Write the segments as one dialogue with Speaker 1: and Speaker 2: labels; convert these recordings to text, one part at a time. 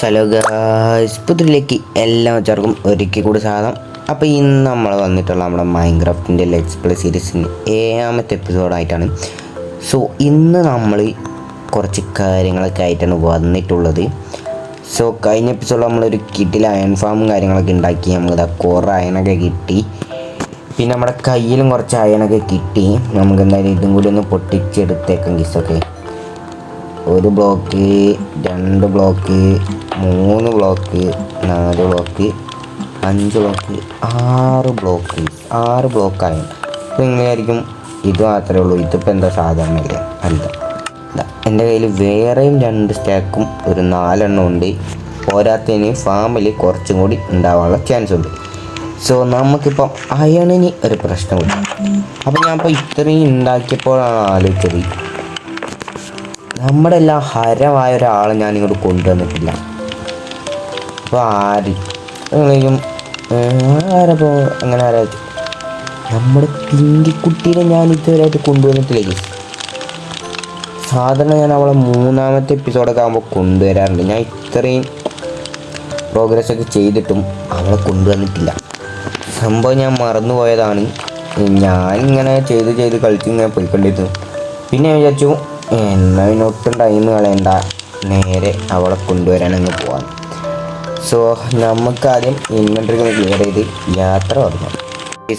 Speaker 1: Hello guys പുതിലേക്ക് എല്ലാ ചേർക്കും ഒരിക്കൽ കൂടി സാധനം അപ്പോൾ ഇന്ന് നമ്മൾ വന്നിട്ടുള്ള നമ്മുടെ മൈൻക്രാഫ്റ്റിന്റെ ലെറ്റ്സ് പ്ലേ സീരീസിന്റെ ഏഴാമത്തെ എപ്പിസോഡായിട്ടാണ് സോ ഇന്ന് നമ്മൾ കുറച്ച് കാര്യങ്ങളൊക്കെ ആയിട്ടാണ് വന്നിട്ടുള്ളത്. സോ കഴിഞ്ഞ എപ്പിസോഡ് നമ്മളൊരു കിട്ടിൽ അയൺ ഫാമും കാര്യങ്ങളൊക്കെ ഉണ്ടാക്കി. നമ്മളിതാ കുറേ അയണൊക്കെ കിട്ടി. പിന്നെ നമ്മുടെ കയ്യിലും കുറച്ച് അയണൊക്കെ കിട്ടി. നമുക്ക് എന്തായാലും ഇതും കൂടി ഒന്ന് പൊട്ടിച്ചെടുത്തേക്കാം ഗിസൊക്കെ ഒരു ബ്ലോക്ക് രണ്ട് ബ്ലോക്ക് മൂന്ന് ബ്ലോക്ക് നാല് ബ്ലോക്ക് അഞ്ച് ബ്ലോക്ക് ആറ് ബ്ലോക്ക് ആറ് ബ്ലോക്കായി അപ്പോൾ നിങ്ങളായിരിക്കും ഇത് മാത്രമേ ഉള്ളൂ ഇതിപ്പോൾ എന്താ സാധാരണ ഇല്ല അല്ല. എന്റെ കയ്യിൽ വേറെയും രണ്ട് സ്റ്റാക്കും ഒരു നാലെണ്ണം ഉണ്ട്. പോരാത്തതിന് ഫാമിലി കുറച്ചും കൂടി ഉണ്ടാവാനുള്ള ചാൻസ് ഉണ്ട്. സോ നമുക്കിപ്പം അയണിന് ഒരു പ്രശ്നമുണ്ട്. അപ്പോൾ ഞാൻ ഇപ്പോൾ ഇത്രയും ഉണ്ടാക്കിയപ്പോഴാണ് ആലോചിച്ചത് നമ്മുടെ എല്ലാം ഹരമായ ഒരാളെ ഞാൻ ഇങ്ങോട്ട് കൊണ്ടുവന്നിട്ടില്ല. അപ്പോൾ ആര്? ആരപ്പോ അങ്ങനെ ആരാ? നമ്മുടെ പിങ്കിക്കുട്ടീനെ ഞാൻ ഇതുവരെയായിട്ട് കൊണ്ടുവന്നിട്ടില്ല. സാധാരണ ഞാൻ അവളെ മൂന്നാമത്തെ എപ്പിസോഡൊക്കെ ആകുമ്പോൾ കൊണ്ടുവരാറുണ്ട്. ഞാൻ ഇത്രയും പ്രോഗ്രസ് ഒക്കെ ചെയ്തിട്ടും അവളെ കൊണ്ടുവന്നിട്ടില്ല. സംഭവം ഞാൻ മറന്നുപോയതാണ്. ഞാനിങ്ങനെ ചെയ്ത് ചെയ്ത് കളിച്ച് ഇങ്ങനെ പോയിക്കൊണ്ടിരുന്നു. പിന്നെ ഞാൻ വിചാരിച്ചു എന്നാ ഇതിനൊട്ടും ടൈം കളയണ്ട. നേരെ അവളെ കൊണ്ടുവരാൻ അങ്ങ് പോവാൻ സോ നമുക്കാദ്യം ഇൻവെൻട്രികൾ ക്ലിയർ ചെയ്ത് യാത്ര തുടങ്ങാം.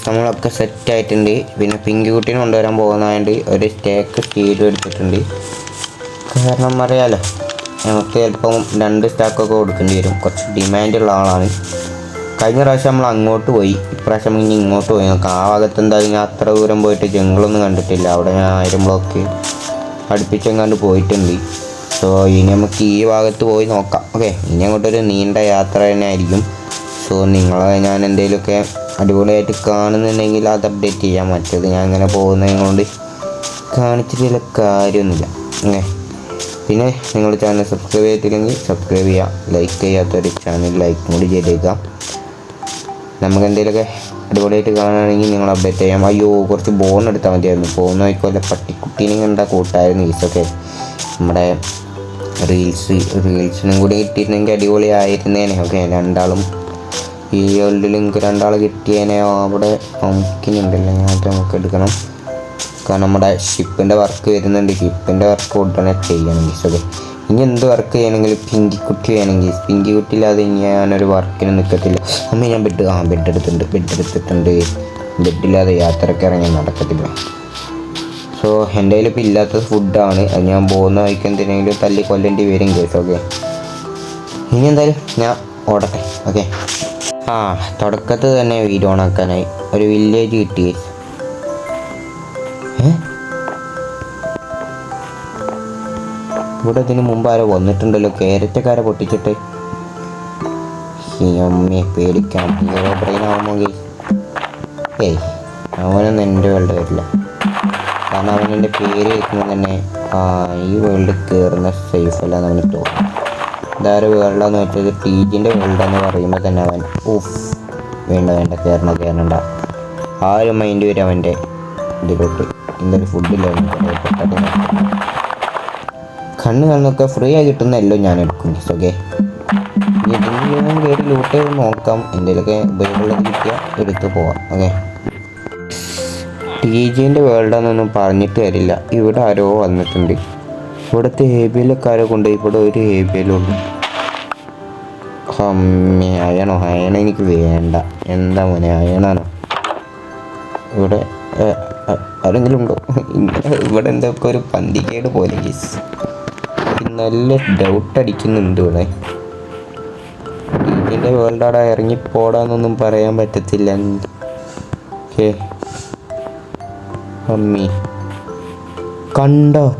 Speaker 1: നമ്മളൊക്കെ സെറ്റ് ആയിട്ടുണ്ട്. പിന്നെ പിങ്ക് കുട്ടീനെ കൊണ്ടുവരാൻ പോകുന്നതായത് ഒരു സ്റ്റേക്ക് സ്റ്റീലും എടുത്തിട്ടുണ്ട്. കാരണം അറിയാലോ നമുക്ക് ചിലപ്പം രണ്ട് സ്റ്റാക്കൊക്കെ കൊടുക്കേണ്ടി വരും. കുറച്ച് ഡിമാൻഡുള്ള ആളാണ്. കഴിഞ്ഞ പ്രാവശ്യം നമ്മൾ അങ്ങോട്ട് പോയി. ഇപ്രാവശ്യം ഇനി ഇങ്ങോട്ട് പോയി. നോക്കാം ആ ഭാഗത്ത് എന്തായാലും അത്ര ദൂരം പോയിട്ട് ജംഗിളൊന്നും കണ്ടിട്ടില്ല. അവിടെ ഞാൻ ആയിരം ബ്ലോക്ക് അടുപ്പിച്ചെങ്ങാണ്ട് പോയിട്ടുണ്ട്. സോ ഇനി നമുക്ക് ഈ ഭാഗത്ത് പോയി നോക്കാം. ഓക്കെ ഇനി അങ്ങോട്ടൊരു നീണ്ട യാത്ര തന്നെ ആയിരിക്കും. സോ നിങ്ങളെ ഞാൻ എന്തെങ്കിലുമൊക്കെ അടിപൊളിയായിട്ട് കാണുന്നുണ്ടെങ്കിൽ അത് അപ്ഡേറ്റ് ചെയ്യാം. മറ്റേത് ഞാൻ ഇങ്ങനെ പോകുന്നതുകൊണ്ട് കാണിച്ചിട്ടുള്ള കാര്യമൊന്നുമില്ല. ഓക്കെ പിന്നെ നിങ്ങൾ ചാനൽ സബ്സ്ക്രൈബ് ചെയ്തിട്ടില്ലെങ്കിൽ സബ്സ്ക്രൈബ് ചെയ്യുക. ലൈക്ക് ചെയ്യാത്തൊരു ചാനൽ ലൈക്കും കൂടി ചെയ്തേക്കാം നമുക്ക് എന്തെങ്കിലുമൊക്കെ അടിപൊളിയായിട്ട് കാണുകയാണെങ്കിൽ നിങ്ങൾ അപ്ഡേറ്റ് ചെയ്യാം. അയ്യോ കുറച്ച് ബോൺ എടുത്താൽ മതിയായിരുന്നു. പോകുന്ന വയ്ക്കുമല്ല പട്ടിക്കുട്ടീനെ കണ്ട കൂട്ടായിരുന്നു ഈസൊക്കെ നമ്മുടെ റീൽസ് റീൽസിനും കൂടി കിട്ടിയിരുന്നെങ്കിൽ അടിപൊളി ആയിരുന്നേനെ ഓക്കെ രണ്ടാളും ഈ വേൾഡിൽ നിങ്ങൾക്ക് രണ്ടാൾ കിട്ടിയേനെ. അവിടെ നമുക്കിനുണ്ടല്ലോ അത് നമുക്ക് എടുക്കണം. കാരണം നമ്മുടെ ഷിപ്പിന്റെ വർക്ക് വരുന്നുണ്ട്. ഷിപ്പിന്റെ വർക്ക് ഉടനെ ചെയ്യണം ഓക്കെ ഇനി എന്ത് വർക്ക് ചെയ്യണമെങ്കിലും പിങ്കിക്കുട്ടി വേണമെങ്കിൽ ഇല്ലാതെ ഇനി ഞാനൊരു വർക്കിന് നിൽക്കത്തില്ല അമ്മ ഞാൻ ബെഡ് ആ ബെഡ് എടുത്തിട്ടുണ്ട് ബെഡ് എടുത്തിട്ടുണ്ട്. ബെഡില്ലാതെ യാത്രയ്ക്ക് ഇറങ്ങി നടക്കത്തില്ല. സോ എന്റെ കയ്യിൽ ഇപ്പോൾ ഇല്ലാത്ത ഫുഡാണ് അത് ഞാൻ പോകുന്ന വഴിക്ക് എന്തിനെങ്കിലും തല്ലി കൊല്ലേണ്ടി വരും കേസ് ഓക്കെ ഇനി എന്തായാലും ഞാൻ ഓടട്ടെ ഓക്കെ ആ തുടക്കത്തിൽ തന്നെ വീട് ഓണാക്കാനായി. ഒരു വില്ലേജ് കിട്ടി. ഇവിടെ ഇതിന് മുമ്പ് വന്നിട്ടുണ്ടല്ലോ. കേരറ്റക്കാരെ പൊട്ടിച്ചിട്ട്. അമ്മയെ പേടിക്കാം ഏയ് അവനൊന്നും എന്റെ വേൾഡ് വരില്ല. കാരണം അവൻ എന്റെ പേര് കേൾക്കുമ്പോൾ തന്നെ ആ ഈ വേൾഡ് കയറുന്ന സേഫ് അല്ല എന്ന് അവന് തോന്നും. ഇതാരെ വേൾഡാന്ന് വെച്ചത് ടീജിന്റെ വേൾഡെന്ന് പറയുമ്പോൾ തന്നെ അവൻ ഉഫ് വേണ്ട വേണ്ട കയറണ കയറണ്ട ആ ഒരു മൈൻഡ് വരും അവന്റെ ഇതിലോട്ട്. എന്തൊരു ഫുഡില്ല കണ്ണ് കണ്ണൊക്കെ ഫ്രീ ആയി കിട്ടുന്നതല്ലോ ഞാൻ എടുക്കും ഓക്കെ ഇതിന് കയറി ലൂട്ട് ചെയ്ത് നോക്കാം. എന്തെങ്കിലുമൊക്കെ ഉപയോഗമുള്ളത് കിട്ടിയാൽ എടുത്ത് പോവാം ഓക്കെ ടി ജിന്റെ വേൾഡാന്നൊന്നും പറഞ്ഞിട്ട് വരില്ല ഇവിടെ ആരോ വന്നിട്ടുണ്ട്. ഇവിടുത്തെ എ ബി എല്ലൊക്കെ ആരോ കൊണ്ട് ഇവിടെ ഒരു എ ബി എല്ലുണ്ട് അമ്മേ അയണോ? അയണ എനിക്ക് വേണ്ട. എന്താ മോനെ? അയണാണോ? ഇവിടെ ആരെങ്കിലും ഉണ്ടോ? ഇവിടെ എന്തൊക്കെ ഒരു പന്തികേട് പോലെ ഗീസ് നല്ല ഡൗട്ട് അടിക്കുന്നുണ്ട് ഇവിടെ. ഇതിന്റെ വേൾഡാടാ ഇറങ്ങിപ്പോടാന്നൊന്നും പറയാൻ പറ്റത്തില്ല. ഓക്കേ. മമ്മി കണ്ടോ?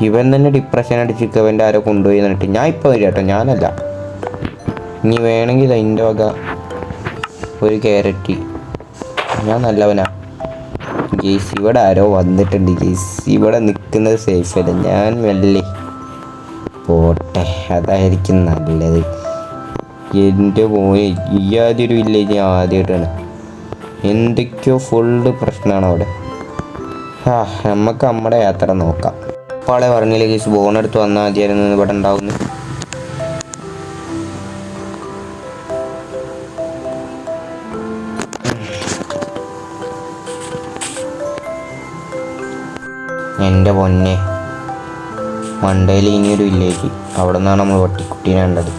Speaker 1: ഇവൻ തന്നെ ഡിപ്രഷൻ അടിച്ചിട്ട് അവന്റെ ആരോ കൊണ്ടുപോയി എന്നിട്ട് ഞാൻ ഇപ്പോൾ വരിക കേട്ടോ ഞാനല്ല. ഇനി വേണമെങ്കിൽ അതിന്റെ വക ഒരു ക്യാരറ്റ് ഞാൻ നല്ലവനാ. ജെയ്സ്. ഇവിടെ ആരോ വന്നിട്ടുണ്ട് ഗേസ് ഇവിടെ നിൽക്കുന്നത് സേഫ് അല്ല. ഞാൻ മെല്ലെ പോട്ടെ. അതായിരിക്കും നല്ലത്. എന്റെ ആദ്യം ഒരു വില്ലേജ് ആദ്യമായിട്ടാണ്. എന്തൊക്കെയോ ഫുള്ള് പ്രശ്നമാണ് അവിടെ. ആ നമുക്ക് നമ്മുടെ യാത്ര നോക്കാം. അപ്പാളെ പറഞ്ഞില്ല ഗേസ് ബോണെടുത്ത് വന്നാൽ മതിയായിരുന്നു ഇവിടെ ഉണ്ടാവുന്നു. എന്റെ പൊന്നെ. മണ്ടയിൽ ഇനിയൊരു വില്ലേജ് അവിടെ നിന്നാണ് നമ്മൾ വട്ടിക്കുട്ടീനെ കണ്ടത്.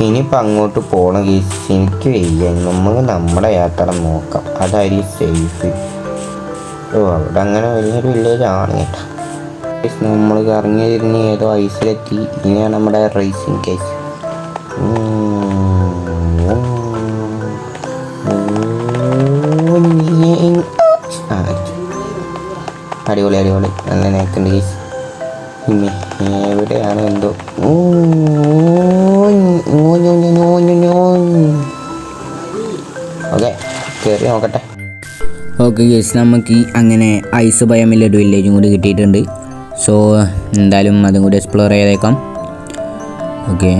Speaker 1: ഇനിയിപ്പോൾ അങ്ങോട്ട് പോണ കേസ് എനിക്ക് വയ്യ. നമുക്ക് നമ്മുടെ യാത്ര നോക്കാം. അതായിരിക്കും സേഫ് ഓ അവിടെ അങ്ങനെ വലിയൊരു വില്ലേജ് ആണ് കേട്ടോ. നമ്മൾ കറങ്ങി തിരിഞ്ഞ് ഏതോ ഐസിലെത്തി ഇനിയാണ് നമ്മുടെ റേസിംഗ് കേസ് അടിപൊളി അടിപൊളി. നല്ല നേക്കുണ്ട് കേസ് ഇനി എവിടെയാണ് എന്തോ? ഓക്കെ കയറി നോക്കട്ടെ.
Speaker 2: ഓക്കെ ഗേസ് നമുക്ക് അങ്ങനെ ഐസ് ഭയമില്ല ഒരു വില്ലേജും കൂടി കിട്ടിയിട്ടുണ്ട്. സോ എന്തായാലും അതും കൂടി എക്സ്പ്ലോർ ചെയ്തേക്കാം. ഓക്കെ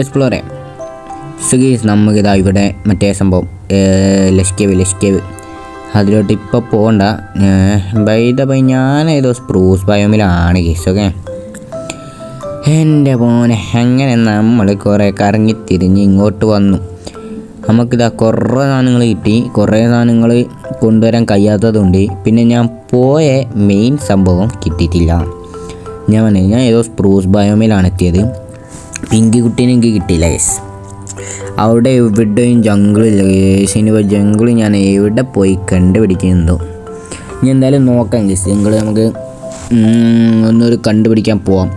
Speaker 2: എക്സ്പ്ലോർ ചെയ്യാം. സോ ഗേസ് നമുക്കിതാ ഇവിടെ മറ്റേ സംഭവം ലഷ്കേവ് ലഷ്കേവ്. അതിലോട്ട് ഇപ്പോൾ പോകണ്ട ബൈദ ബൈ ഞാൻ ഏതോ സ്പ്രൂസ് ബയോമിലാണ് കേസ് ഓക്കെ എന്റെ മോനെ അങ്ങനെ നമ്മൾ കുറേ കറങ്ങി തിരിഞ്ഞ് ഇങ്ങോട്ട് വന്നു. നമുക്കിതാ കുറേ സാധനങ്ങൾ കിട്ടി. കുറേ സാധനങ്ങൾ കൊണ്ടുവരാൻ കഴിയാത്തതുണ്ട്. പിന്നെ ഞാൻ പോയ മെയിൻ സംഭവം കിട്ടിയിട്ടില്ല. ഞാൻ പറഞ്ഞു ഞാൻ ഏതോ സ്പ്രൂസ് ബയോമിലാണ് എത്തിയത്. പിങ്കി കുട്ടീനെ എനിക്ക് കിട്ടിയില്ല യെസ് അവിടെ എവിടെയും ജംഗിളില്ല ഗേസ് ഇനി ജംഗിൾ ഞാൻ എവിടെ പോയി കണ്ടുപിടിക്കുന്നുണ്ടോ? ഇനി എന്തായാലും നോക്കാം ഗേസ് ജംഗിൾ നമുക്ക് ഒന്നൊരു കണ്ടുപിടിക്കാൻ പോവാം.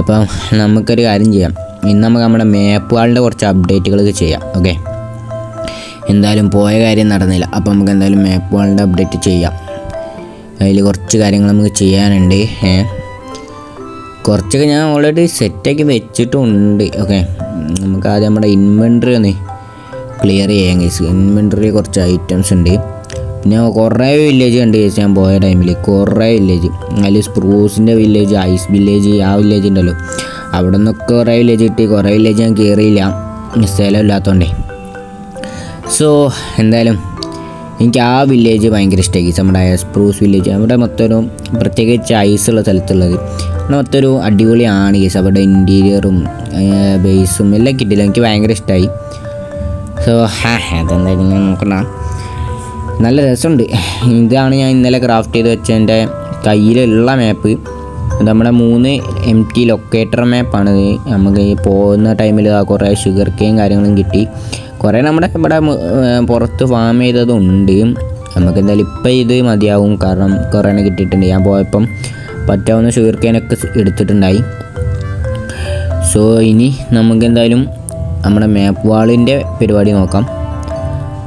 Speaker 2: അപ്പം നമുക്കൊരു കാര്യം ചെയ്യാം. ഇന്ന് നമുക്ക് നമ്മുടെ മാപ്പുകളുടെ കുറച്ച് അപ്ഡേറ്റുകളൊക്കെ ചെയ്യാം ഓക്കെ എന്തായാലും പോയ കാര്യം നടന്നില്ല. അപ്പോൾ നമുക്ക് എന്തായാലും മാപ്പുകളുടെ അപ്ഡേറ്റ് ചെയ്യാം. അതിൽ കുറച്ച് കാര്യങ്ങൾ നമുക്ക് ചെയ്യാനുണ്ട് കുറച്ചൊക്കെ ഞാൻ ഓൾറെഡി സെറ്റാക്കി വെച്ചിട്ടുണ്ട് ഓക്കെ നമുക്ക് ആദ്യം നമ്മുടെ ഇൻവെൻട്രി ഒന്ന് ക്ലിയർ ചെയ്യാം കേസ് ഇൻവെൻട്രി കുറച്ച് ഐറ്റംസ് ഉണ്ട്. പിന്നെ കുറേ വില്ലേജ് ഉണ്ട് കേസ് ഞാൻ പോയ ടൈമിൽ കുറേ വില്ലേജ് അതിൽ സ്പ്രൂസിന്റെ വില്ലേജ് ഐസ് വില്ലേജ് ആ വില്ലേജ് ഉണ്ടല്ലോ. അവിടെ നിന്നൊക്കെ കുറേ വില്ലേജ് കിട്ടി. കുറേ വില്ലേജ് ഞാൻ കയറിയില്ല സ്ഥലമില്ലാത്തതുകൊണ്ടേ സോ എന്തായാലും എനിക്ക് ആ വില്ലേജ് ഭയങ്കര ഇഷ്ടമായി നമ്മുടെ സ്പ്രൂസ് വില്ലേജ് നമ്മുടെ മൊത്തം ഒരു പ്രത്യേകിച്ച് ഉള്ള സ്ഥലത്തുള്ളത്. അവിടെ മൊത്തം ഒരു അടിപൊളിയാണ്. കേസ് അവരുടെ ഇന്റീരിയറും ബേസും എല്ലാം കിട്ടില്ല എനിക്ക് ഭയങ്കര ഇഷ്ടമായി സോ ഹാ അതെന്തായാലും ഞാൻ നോക്കണ നല്ല രസമുണ്ട്. ഇതാണ് ഞാൻ ഇന്നലെ ക്രാഫ്റ്റ് ചെയ്ത് വെച്ച എന്റെ കയ്യിലുള്ള മാപ്പ് നമ്മുടെ മൂന്ന് എം ടി ലൊക്കേറ്റർ മാപ്പാണ് നമുക്ക് ഈ പോകുന്ന ടൈമിൽ ആ കുറേ ഷുഗർ കെയും കാര്യങ്ങളും കിട്ടി. കുറേ നമ്മുടെ ഇവിടെ പുറത്ത് ഫാം ചെയ്തതുണ്ട്. നമുക്ക് എന്തായാലും ഇപ്പം ഇത് മതിയാവും. കാരണം കുറേ കിട്ടിയിട്ടുണ്ട്. ഞാൻ പോയപ്പം പറ്റാവുന്ന ഷുഗർ കെയിനൊക്കെ എടുത്തിട്ടുണ്ടായി. സോ ഇനി നമുക്ക് എന്തായാലും നമ്മുടെ മാപ്പ് വാളിന്റെ പരിപാടി നോക്കാം.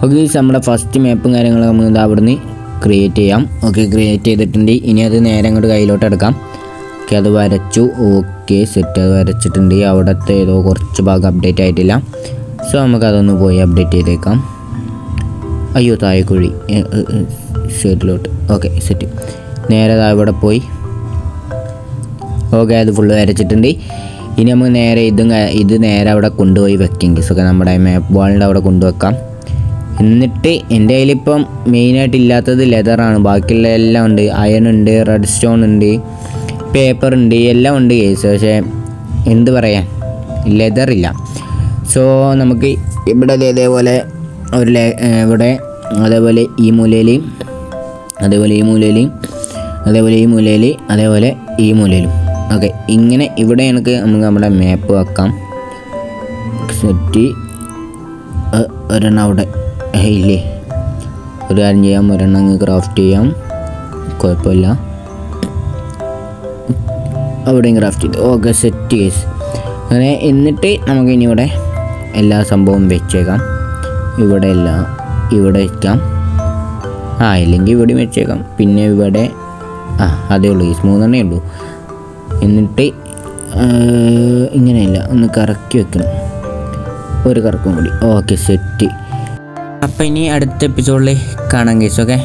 Speaker 2: ഓക്കെ നമ്മുടെ ഫസ്റ്റ് മാപ്പും കാര്യങ്ങളും നമുക്ക് എന്താ അവിടുന്ന് ക്രിയേറ്റ് ചെയ്യാം. ഓക്കെ ക്രിയേറ്റ് ചെയ്തിട്ടുണ്ട്. ഇനി അത് നേരെ അങ്ങോട്ട് കയ്യിലോട്ട് എടുക്കാം. ഓക്കെ അത് വരച്ചു. ഓക്കെ സെറ്റ് അത് വരച്ചിട്ടുണ്ട്. അവിടുത്തെ ഏതോ കുറച്ച് ഭാഗം അപ്ഡേറ്റ് ആയിട്ടില്ല. സോ നമുക്ക് അതൊന്ന് പോയി അപ്ഡേറ്റ് ചെയ്തേക്കാം. അയ്യോ താഴെക്കുഴി സൈഡിലോട്ട് ഓക്കെ സെറ്റ് നേരെ ദാ ഇവിടെ പോയി. ഓക്കെ അത് ഫുള്ള് വരച്ചിട്ടുണ്ട്. ഇനി നമുക്ക് നേരെ ഇതും ഇത് നേരെ അവിടെ കൊണ്ടുപോയി വെക്കാം ഒക്കെ നമ്മുടെ മാപ്പ് വാളിന്റെ അവിടെ കൊണ്ടുവെക്കാം. എന്നിട്ട് എന്റെ കയ്യിലിപ്പം മെയിനായിട്ട് ഇല്ലാത്തത് ലെതറാണ് ബാക്കിയുള്ള എല്ലാം ഉണ്ട്. അയൺ ഉണ്ട് റെഡ് സ്റ്റോൺ ഉണ്ട് പേപ്പർ ഉണ്ട് എല്ലാം ഉണ്ട് കേസ് പക്ഷേ എന്ത് പറയാൻ? ലെതറില്ല സോ നമുക്ക് ഇവിടെ ഇതേപോലെ ഒരു ഇവിടെ അതേപോലെ ഈ മൂലയിൽ അതേപോലെ ഈ മൂലയിൽ അതേപോലെ ഈ മൂലയിൽ അതേപോലെ ഈ മൂലയിലും. ഓക്കെ ഇങ്ങനെ ഇവിടെ എനിക്ക് നമുക്ക് നമ്മുടെ മാപ്പ് വെക്കാം. സെറ്റ്. ഒരെണ്ണം അവിടെ. ഇല്ലേ? ഒരു കാര്യം ചെയ്യാം ഒരെണ്ണം അങ്ങ് ക്രാഫ്റ്റ് ചെയ്യാം. കുഴപ്പമില്ല. അവിടെയും ക്രാഫ്റ്റ് ചെയ്തു. ഓക്കെ സെറ്റ് കേസ് അങ്ങനെ എന്നിട്ട് നമുക്ക് ഇനി ഇവിടെ എല്ലാ സംഭവവും വെച്ചേക്കാം. ഇവിടെ എല്ലാം ഇവിടെ വയ്ക്കാം ആ ഇല്ലെങ്കിൽ ഇവിടെയും വെച്ചേക്കാം. പിന്നെ ഇവിടെ ആ അതേ ഉള്ളൂ ഈ മൂന്നെണ്ണേ ഉള്ളൂ. എന്നിട്ട് ഇങ്ങനെയല്ല ഒന്ന് കറക്കി വെക്കണം. ഒരു കറക്കും കൂടി. Okay set. അപ്പം ഇനി അടുത്ത എപ്പിസോഡിൽ കാണാം കേസ് ഓക്കെ